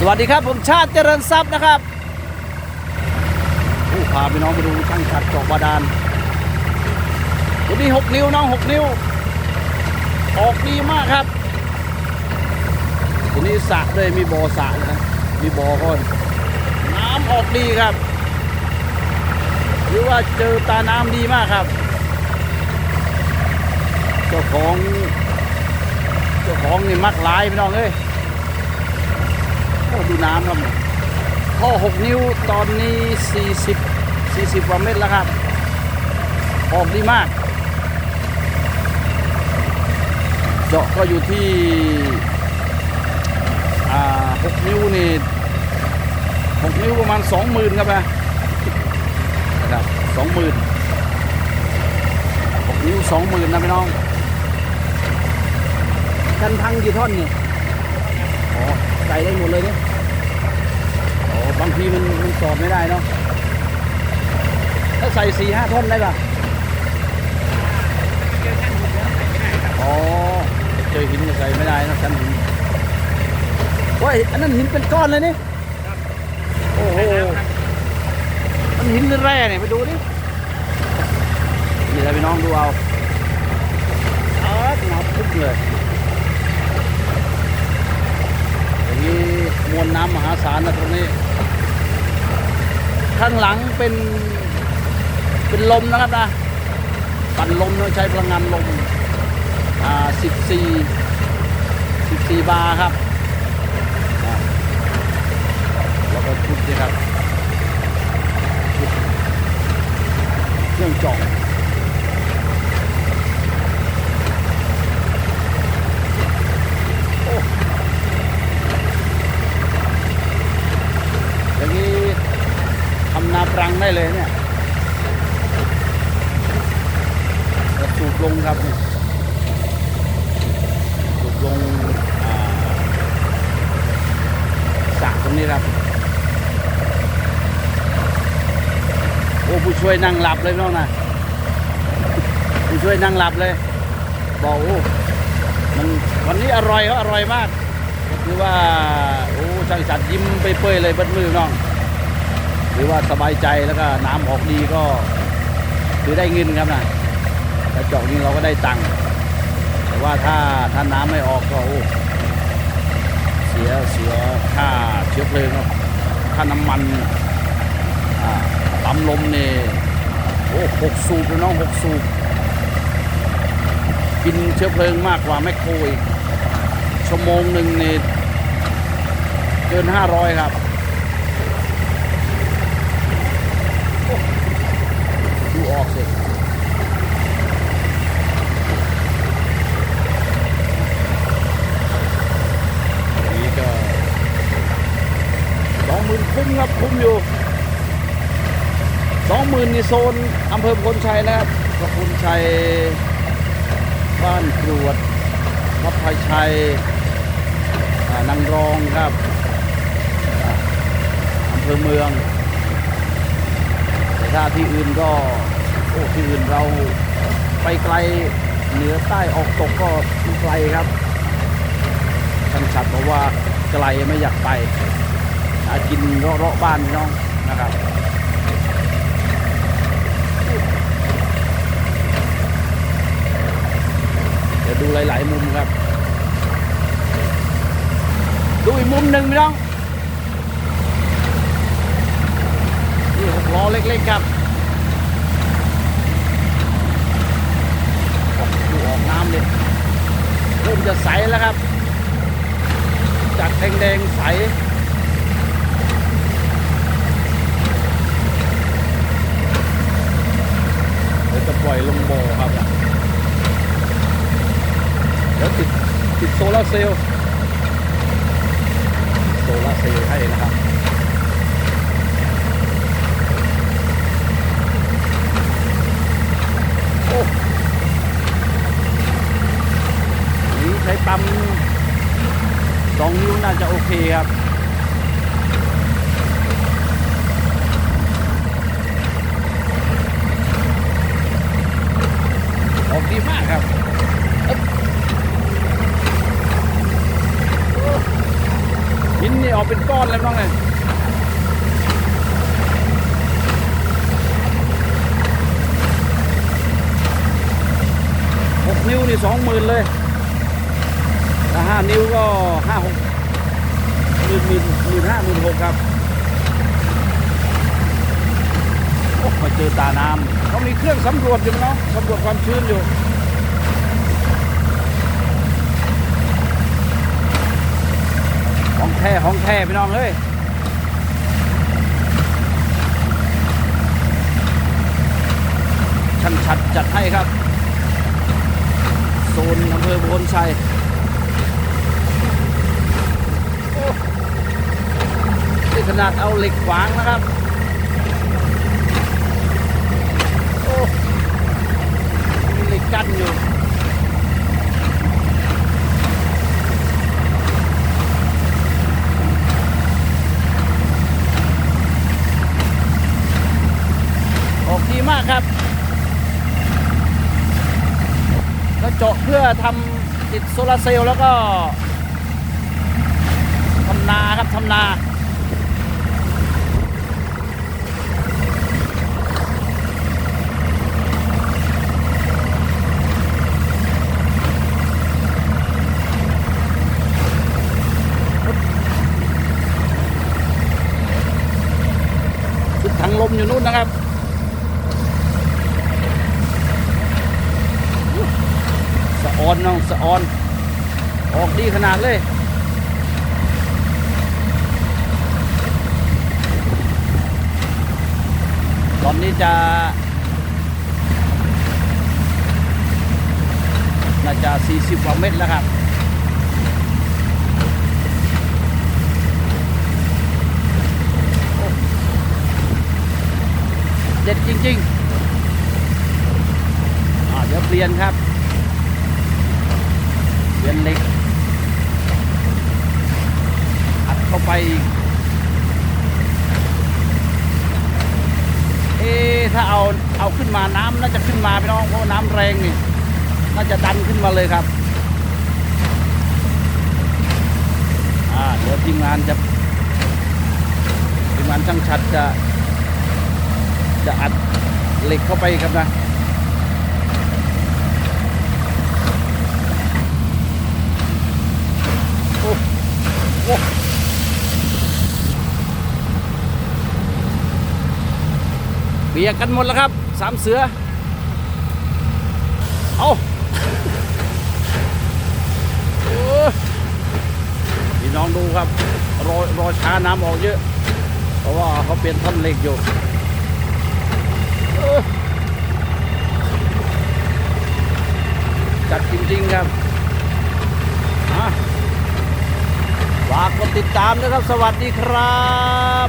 สวัสดีครับ ผมชาติเจริญทรัพย์นะครับผู้พาพี่น้องไปดูช่างขัดจาะบาดาลตัวนี้หกนิ้วน้องหกนิ้ว ออกดีมากครับตัวนี้สระเลยมีบ่อสระนะ มีบ่อก่อนน้ำออกดีครับ หรือว่าเจอตาน้ำดีมากครับ เจ้าของ เจ้าของนี่มักหลายพี่น้องเอ้ยโอ้ ดูน้ำครับท่อ6 นิ้วตอนนี้ 40 40กว่าเมตรแล้วครับ ออกดีมาก เจาะก็อยู่ที่6นิ้วนี่6นิ้วประมาณ 20,000 ครับนะครับ20,000 6นิ้ว20,000นะพี่น้องกันพังกี่ท่อนนี่อ๋อ ใส่ได้หมดเลยเนี่ยอ๋อบางทีมันมันสอดไม่ได้เนาะถ้าใส่สี่ห้าท่อนได้ปะอ๋อเจอหินใส่ไม่ได้นะชั้นหินว้ยอันนั้นหินเป็นก้อนเลยนี่โอ้โหมันหินหรือแร่เนี่ยไปดูดินี่เลยพี่น้องดูเอาเออหนาทึบเลย อย่างนี้มวลน้ำมหาศาลนะตรงนี้ ข้างหลังเป็นเป็นลมนะครับนะปั่นลมโดยใช้พลังงานลมอ่า14 14 บาร์ครับอ่าแล้วก็ชุดนี้ครับเครื่องจาะโอ้ อย่างนี้ทำนาปรังได้เลยเนี่ยแลงครับนี่สูบลงอ่าสระตรงนี้ครับ โอ้ผู้ช่วยนั่งหลับเลยน้องนะผู้ช่วยนั่งหลับเลยบอกโอ้มันวันนี้อร่อยเขาอร่อยมากคือว่าโอ้ช่างฉัดยิ้มไปเปื่อยเลยบัดมือน้องหรือว่าสบายใจแล้วก็น้ำออกดีก็คือได้เงินครับนะ เจาะนี้เราก็ได้ตังค์แต่ว่าถ้าถ้าน้ำไม่ออกก็โอ้เสียเสียค่าเชื้อเพลิงครับค่าน้ำมันอ่าปั๊มลมเนี่ยโอ้หกสูบเลยน้องหกสูบกินเชื้อเพลิงมากกว่าแมคโครอีกชั่วโมงหนึ่งเนี่เกินห้าร้อยครับดูออกสิอันนี้ก็สองหมื่นคุ้มครับคุ้มอยู่สอง หมื่นในโซนอำเภอพลชัยนะครับพระพลชัย บ้านกรวดวัดไผ่ชัยนางรองครับอำเภอเมือง แต่ถ้าที่อื่นก็โอ้ที่อื่นเราไปไกลเหนือใต้ออกตกก็ไกลครับท่านชัดบอกว่าไกลไม่อยากไปหากินเลาะๆบ้านน้องนะครับ ดี๋ยวดูหลาย ๆ มุมครับ ดูอีกมุมหนึ่งพี่น้องนี่หกล้อเล็ก ๆ ครับดูออกน้ำเลยเริ่มจะใสแล้วครับ จากแดง ๆ ใสจะปล่อยลงบ่อครับ เดี๋ยวติดติดโซลาร์เซลล์โซลาร์เซลล์ให้นะครับโอ้นี่ใช้ปั๊มสองนิ้วน่าจะโอเคครับออกดีมากครับ หินนี่ ออกเป็นก้อนเลยน้องเลยหกนิ้วนี่สองหมื่นเลยถ้าห้านิ้วก็ห้าหกหมื่นหมื่นหมื่นห้าหมื่นหกครับโอ้มาเจอตาน้ำเขามีเครื่องสำรวจอยู่เนาะสำรวจความชื้นอยู่ ของ แท้ของแท้พี่น้องเฮ้ยช่างชัดจัดให้ครับ โซนอำเภอโพนชัยนี่ขนาดเอาเหล็กขวางนะครับ โอ้มีเหล็กกั้นอยู่ ออกดี มากครับก็เจาะเพื่อทำติดโซลาร์เซลล์แล้วก็ทำนาครับทำนา ชุดถังลมอยู่นู่นนะครับ สะ ออนน้องสะออน ออกดีขนาดเลยตอนนี้จะน่าจะ 40กว่าเมตรแล้วครับเด็ดจริงๆอ่าเดี๋ยวเปลี่ยนครับ ยนเล็ก อัดเข้าไป เอ๊ถ้าเอาเอาขึ้นมาน้ำน่าจะขึ้นมาพี่น้องเพราะน้ำแรงนี่ น่าจะดันขึ้นมาเลยครับ อ่าเดี๋ยวทีมงานจะทีมงานช่างชัดจะ จะอัดเหล็กเข้าไปครับนะ โอ้โอ้เบี ยกกันหมดแล้วครับสามเสือ เอาพี่น้องดูครับ รอรอช้าน้ำออกเยอะ เพราะว่าเขาเปลี่ยนท่อนเหล็กอยู่จัดจริงๆครับฝากกดติดตามนะครับ สวัสดีครับ